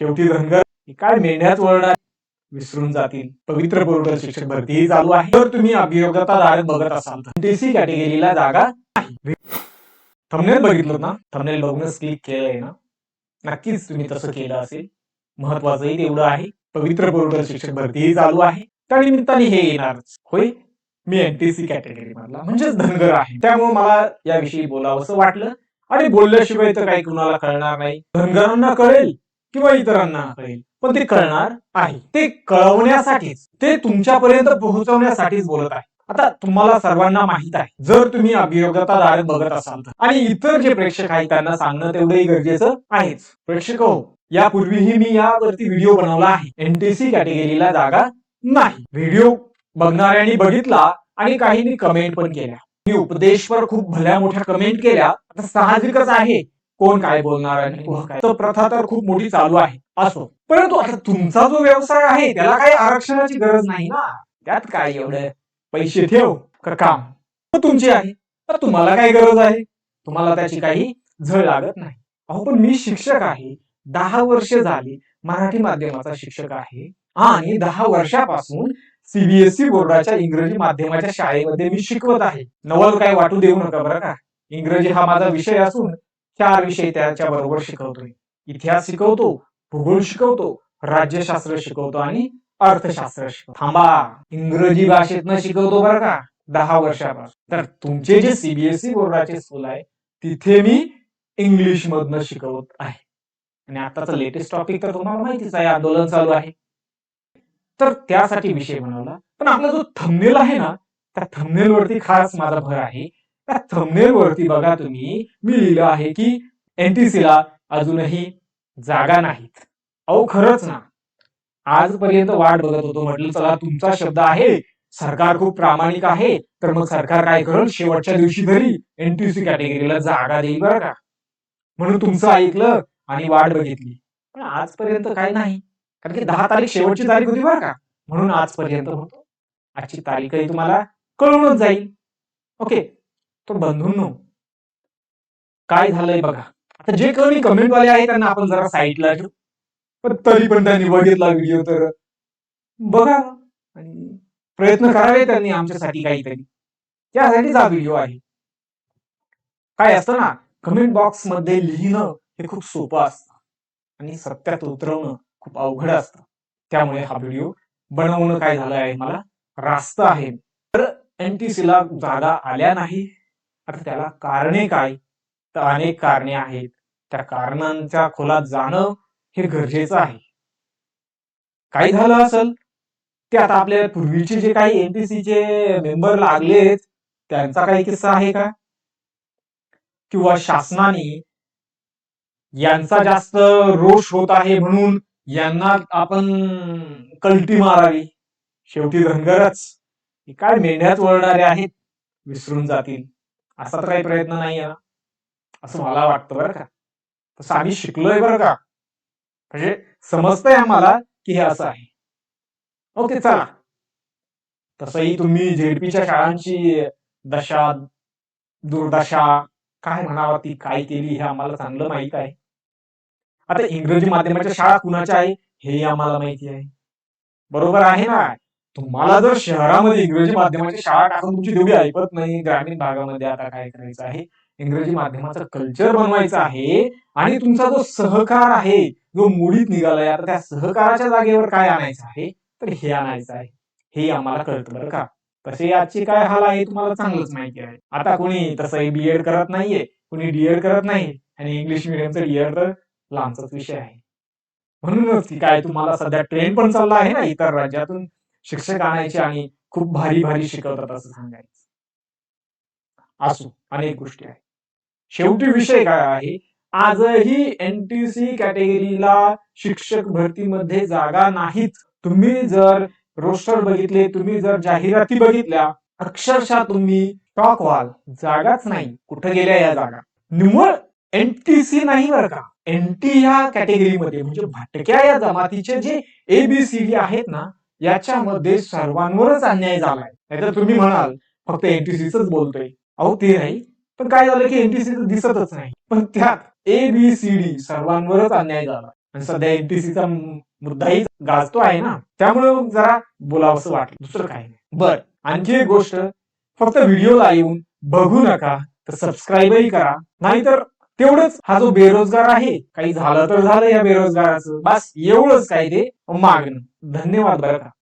शेवटी धनगर काय मेंढ्यात वळणार विसरून जातील. पवित्र पोर्टल शिक्षक भरती चालू आहे. जर तुम्ही अभियोग्यताधारक बघत असाल तर टीसी कॅटेगरीला जागा नाही. थंबनेल बघितलं ना? थंबनेल बघूनच क्लिक केलंय ना? नक्कीच तुम्ही तसं केलं असेल. महत्वाचंही तेवढं आहे. पवित्र पोर्टल शिक्षक भरतीही चालू आहे. त्या निमित्ताने हे येणारच. होय? मी एनटीसी कॅटेगरी मधला म्हणजेच धनगर आहे. त्यामुळे मला याविषयी बोलावंसं वाटलं. आणि बोलल्याशिवाय तर काही कुणाला कळणार नाही. धनगरांना कळेल. किंवा इतरांना कळेल पण ते कळणार आहे. ते कळवण्यासाठीच ते तुमच्यापर्यंत पोहोचवण्यासाठीच बोलत आहे. आता तुम्हाला सर्वांना माहीत आहे जर तुम्ही अभियोग्यताधारक बघत असाल तर. आणि इतर जे प्रेक्षक आहेत त्यांना सांगणं तेवढंही गरजेचं आहेच. प्रेक्षक हो यापूर्वीही मी यावरती व्हिडिओ बनवला आहे. एनटीसी कॅटेगरीला जागा नाही. व्हिडिओ बघणाऱ्यांनी बघितला आणि काहींनी कमेंट पण केल्या. मी उपदेशवर खूप भल्या मोठ्या कमेंट केल्या. आता साहजिकच आहे. कोण काय बोलणार आणि कोण काय? तर प्रथा तर खूप मोठी चालू आहे. असो. परंतु आता तुमचा जो व्यवसाय आहे त्याला काही आरक्षणाची गरज नाही ना? त्यात काय एवढं पैसे ठेव का काम. तुमची आहे. तर तुम्हाला काय गरज आहे? तुम्हाला त्याची काही झळ लागत नाही. अहो पण मी शिक्षक आहे. दहा वर्ष झाली मराठी माध्यमाचा शिक्षक आहे आणि दहा वर्षापासून सीबीएसई बोर्डाच्या इंग्रजी माध्यमाच्या शाळेमध्ये मी शिकवत आहे. नवल काय वाटू देऊ नका बरं का? इंग्रजी हा माझा विषय असून चार विषय त्याच्या बरोबर शिकवतोय. इतिहास शिकवतो भूगोल शिकवतो राज्यशास्त्र शिकवतो आणि अर्थशास्त्र शिकवतो. थांबा इंग्रजी भाषेतनं शिकवतो बरं का दहा वर्षापासून. तर तुमचे जे सीबीएसई बोर्डाचे स्कूल आहे तिथे मी इंग्लिश मधनं शिकवत आहे. आणि आताचं लेटेस्ट टॉपिक तर तुम्हाला माहितीच आहे आंदोलन चालू आहे. तर त्यासाठी विषय बनवला. पण आपला जो थंबनेल आहे ना त्या थंबनेल वरती खास माझा भर आहे. थंबनेल वरती बघा तुम्ही. मी लिहिलं आहे की एनटीसीला अजूनही जागा नाहीत. अहो खरंच ना. आजपर्यंत वाट बघत होतो. म्हटलं चला तुमचा शब्द आहे. सरकार खूप प्रामाणिक आहे. तर मग सरकार काय करेल? शेवटच्या दिवशी तरी एनटीसी कॅटेगरीला जागा देईल बरं का? म्हणून तुमचं ऐकलं आणि वाट बघितली. पण आजपर्यंत काय नाही. कारण की दहा तारीख शेवटची तारीख होती बरं का? म्हणून आजपर्यंत होतो. आजची तारीखही तुम्हाला कळूनच जाईल. ओके. तर बंधूंनो काय झालंय बघा. आता जे कमी कमेंटवाले आहे त्यांना आपण जरा साईटला ठेवू. पण तरी पण त्यांनी बघितला व्हिडिओ तर. बघा. आणि प्रयत्न करावे त्यांनी आमच्यासाठी काहीतरी. त्यासाठीच हा व्हिडिओ आहे. काय असतं ना कमेंट बॉक्समध्ये लिहिणं हे खूप सोपं असतं. आणि सत्यात उतरवणं खूप अवघड असतं. त्यामुळे हा व्हिडिओ बनवणं काय झालं आहे मला? रास्त आहे. तर एनटीसी ला जागा आल्या नाही. आता त्याला कारणे काय? तर अनेक कारणे आहेत. त्या कारणांच्या खोलात जाणं हे गरजेचं आहे. काय झालं असेल? ते आता आपल्या पूर्वीचे जे काही एमपीसीचे मेंबर लागलेत त्यांचा काही किस्सा आहे का? किंवा शासनाने यांचा जास्त रोष होत आहे म्हणून यांना आपण कल्टी मारावी. शेवटी धनगरच. हे काय मेंढ्यात वळणारे आहेत. विसरून जातील. असा तर काही प्रयत्न नाही आहे ना असं मला वाटतं बरं का. तसं आम्ही शिकलोय बरं का. म्हणजे समजतंय आम्हाला की हे असं आहे. ओके चला. तसंही तुम्ही झेडपीच्या शाळांची दशा दुर्दशा काय म्हणावं ती काय केली हे आम्हाला चांगलं माहीत आहे. आता इंग्रजी माध्यमाच्या शाळा कुणाच्या आहे हेही आम्हाला माहिती आहे. बरोबर आहे ना? तुम्हाला जर शहरामध्ये इंग्रजी माध्यमाची शाळा टाकून तुमची देवी ऐकत नाही ग्रामीण भागामध्ये आता काय करायचं आहे? इंग्रजी माध्यमाचं कल्चर बनवायचं आहे आणि तुमचा जो सहकार आहे जो मुडीत निघालाय आता त्या सहकाराच्या जागेवर काय आणायचं आहे? तर हे आणायचं आहे. हे आम्हाला कळतं बरं का. तसे याची काय हाल आहे तुम्हाला चांगलंच माहिती आहे. आता कोणी तसंही बीएड करत नाहीये कोणी डीएड करत नाही आणि इंग्लिश मिडियमचं डीएड तर लांबचाच विषय आहे. म्हणूनच काय तुम्हाला सध्या ट्रेंड पण चालला आहे ना इतर राज्यातून? शिक्षक आणायचे आणि खूप भारी भारी शिकवतात असं सांगायचं. असो अनेक गोष्टी आहेत. शेवटी विषय काय आहे? आजही एनटीसी कॅटेगरीला शिक्षक भरतीमध्ये जागा नाहीत. तुम्ही जर रोस्टर बघितले तुम्ही जर जाहिराती बघितल्या अक्षरशः तुम्ही टॉक व्हाल. जागाच नाही. कुठं गेल्या या जागा? निव्वळ एनटीसी नाही बरं का? एनटी या कॅटेगरीमध्ये म्हणजे भटक्या या जमातीचे जे एबीसीडी आहेत ना याच्यामध्ये सर्वांवरच अन्याय झालाय. नाहीतर तुम्ही म्हणाल फक्त एनटीसीच बोलतोय. अहो ते नाही. पण काय झालं की एनटीसी दिसतच नाही. पण त्यात एबीसीडी सर्वांवरच अन्याय झाला. आणि सध्या एमटीसीचा मुद्दाही गाजतो आहे ना. त्यामुळे मग जरा बोलावंसं वाटलं. दुसरं काही नाही. बर. आणखी एक गोष्ट. फक्त व्हिडिओला येऊन बघू नका तर सबस्क्राईबही करा. नाहीतर तेवढंच हा जो बेरोजगार आहे काही झालं तर झालं या बेरोजगाराचं. बस एवढंच काय ते मागणं. धन्यवाद बरं का.